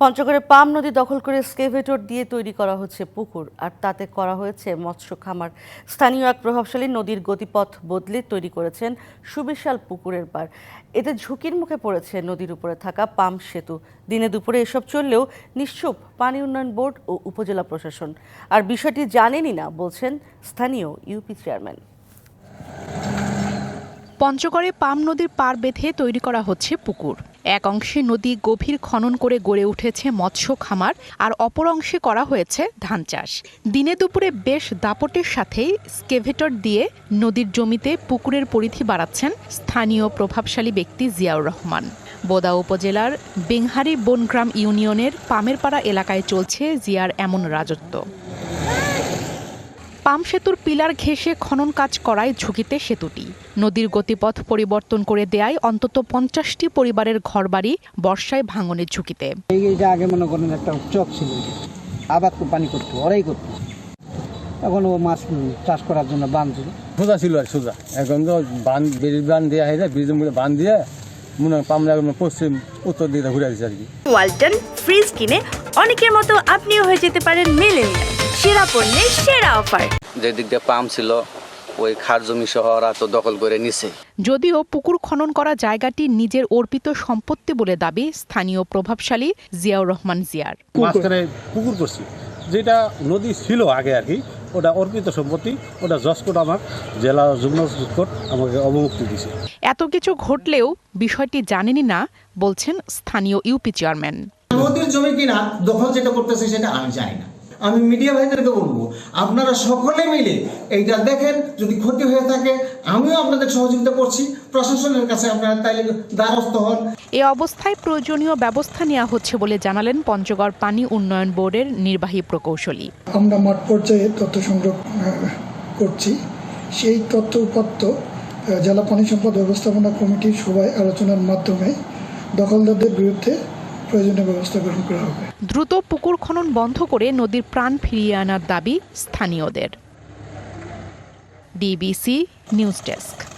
পঞ্চগড়ে পাম নদী দখল করে স্কেভেটর দিয়ে তৈরি করা হচ্ছে পুকুর, আর তাতে করা হয়েছে মৎস্য খামার। স্থানীয় এক প্রভাবশালী নদীর গতিপথ বদলে তৈরি করেছেন সুবিশাল পুকুরের পার এতে ঝুঁকির মুখে পড়েছে নদীর উপরে থাকা পাম সেতু। দিনে দুপুরে এসব চললেও নিশ্চুপ পানি উন্নয়ন বোর্ড ও উপজেলা প্রশাসন। আর বিষয়টি জানেনই না বলছেন স্থানীয় ইউপি চেয়ারম্যান। পঞ্চগড়ে পাম নদীর পার বেঁধে তৈরি করা হচ্ছে পুকুর। এক অংশে নদী গভীর খনন করে গড়ে উঠেছে মৎস্য খামার, আর অপর অংশে করা হয়েছে ধান চাষ। দিনে দুপুরে বেশ দাপটের সাথেই স্কেভেটর দিয়ে নদীর জমিতে পুকুরের পরিধি বাড়াচ্ছেন স্থানীয় প্রভাবশালী ব্যক্তি জিয়াউর রহমান। বোদা উপজেলার বেংহারি বনগ্রাম ইউনিয়নের পামেরপাড়া এলাকায় চলছে জিয়ার এমন রাজত্ব। পাম সেতুর পিলার ঘেঁষে খনন কাজ করায় ঝুঁকিতে সেতুটি। নদীর গতিপথ পরিবর্তন করে দেয়ায় অন্তত পঞ্চাশটি পরিবারের ঘরবাড়ি বর্ষায় ভাঙনের ঝুঁকিতে। এই এই আগে মনে করেন একটা চক ছিল আবাদ তো পানি করতো ওরাই করতো। এখন ও মাছ চাষ করার জন্য বাঁধছিল সোজা ছিল আর সোজা। এখন তো বান ব্রিজ বান দেওয়া হয়েছে ব্রিজের মধ্যে বান দিয়ে মনে হয় পামলা পশ্চিম উত্তর দিকে ঘুরে দিচ্ছে আর কি। ওয়ালটন ফ্রিজ কিনে অনেকের মতো আপনিও হয়ে যেতে পারেন মেলেনিয়া সেরা পণ্যের সেরা অফার। যে দিক দিয়ে পাম্প ছিল ওই খার জমি সহ ওরা তো দখল করে নিছে। যদিও পুকুর খনন করা জায়গাটি নিজের অর্পিত সম্পত্তি বলে দাবি স্থানীয় প্রভাবশালী জিয়াউর রহমান জিয়ার। মাঝখানে পুকুর করছি। যেটা নদী ছিল আগে আর কি ওটা অর্পিত সম্পত্তি ওটা জসকোট আমার জেলা যুগ্ম কোর্ট আমাকে অবমুক্তি দিছে। এত কিছু ঘটলেও বিষয়টি জানেনই না বলছেন স্থানীয় ইউপি চেয়ারম্যান। নদীর জমি কিনা দখল যেটা করতেছে সেটা আমি জানি না। আমি মিডিয়া ভাইদেরকে বলব আপনারা সকলে মিলে এইটা দেখেন যদি ক্ষতি হয়ে থাকে আমিও আপনাদের সহযোগিতা করছি প্রশাসনের কাছে আপনারা তাইলে দ্বারস্থ হন। এ অবস্থায় প্রয়োজনীয় ব্যবস্থা নেওয়া হচ্ছে বলে জানালেন পঞ্চগড় পানি উন্নয়ন বোর্ডের নির্বাহী প্রকৌশলী। আমরা মাঠ পর্যায়ে তথ্য সংগ্রহ করছি। সেই তথ্য উপাত্ত জেলা পানি সম্পদ ব্যবস্থাপনা কমিটির সভায় আলোচনার মাধ্যমে দখলদারদের বিরুদ্ধে দ্রুত পুকুর খনন বন্ধ করে নদীর প্রাণ ফিরিয়ে আনার দাবি স্থানীয়দের। DBC news desk.